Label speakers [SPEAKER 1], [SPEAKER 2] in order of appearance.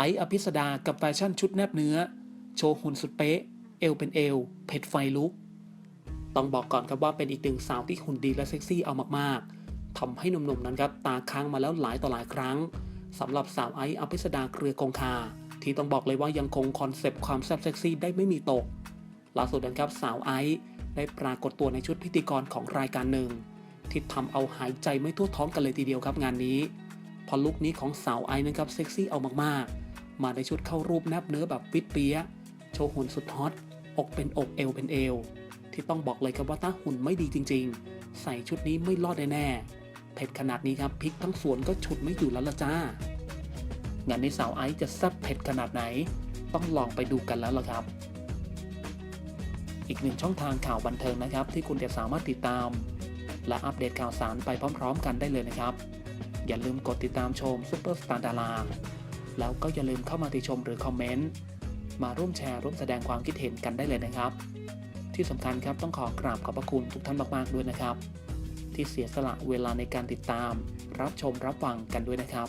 [SPEAKER 1] ไอซ์อภิสดากับแฟชั่นชุดแนบเนื้อ โชว์หุ่นสุดเป๊ะ เอวเป็นเอว เผ็ดไฟลุก ต้องบอกก่อนครับว่าเป็นอีกหนึ่งสาวที่หุ่นดีและเซ็กซี่เอามากๆทำให้หนุ่มๆนั้นครับตาค้างมาแล้วหลายต่อหลายครั้งสำหรับสาวไอซ์อภิสดาเครือคงคา ที่ต้องบอกเลยว่ายังคงคอนเซปต์ความแซ่บเซ็กซี่ได้ไม่มีตกล่าสุดนะครับสาวไอซ์ได้ปรากฏตัวในชุดพิธีกรของรายการหนึ่ง ที่ทำเอาหายใจไม่ทั่วท้องกันเลยทีเดียวครับงานนี้พอลุคนี้ของสาวไอซ์นะครับเซ็กซี่เอามากๆ มาในชุดเข้ารูปแนบเนื้อแบบฟิตเปี้ยโชว์หุ่นสุดฮอตอกเป็นอกเอวเป็นเอว ที่ต้องบอกเลยครับว่าถ้าหุ่นไม่ดีจริง ๆ ใส่ชุดนี้ไม่รอดแน่เผ็ดขนาดนี้ครับพริกทั้งสวนก็ฉุดไม่อยู่แล้วละจ้างานนี้สาวไอซ์จะแซ่บเผ็ดขนาดไหน ต้องลองไปดูกันแล้วล่ะครับ อีกหนึ่งช่องทางข่าวบันเทิงนะครับ ที่คุณจะสามารถติดตาม และอัปเดตข่าวสารไปพร้อม ๆ กันได้เลยนะครับ อย่าลืมกดติดตามชมซุปเปอร์สตาร์ดารา แล้วก็อย่าลืมเข้ามาติชมหรือคอมเมนต์มาร่วมแชร์ร่วมแสดงความคิดเห็นกันได้เลยนะครับ ที่สำคัญครับต้องขอกราบขอบพระคุณทุกท่านมาก ๆ ด้วยนะครับ ที่เสียสละเวลาในการติดตาม รับชมรับฟังกันด้วยนะครับ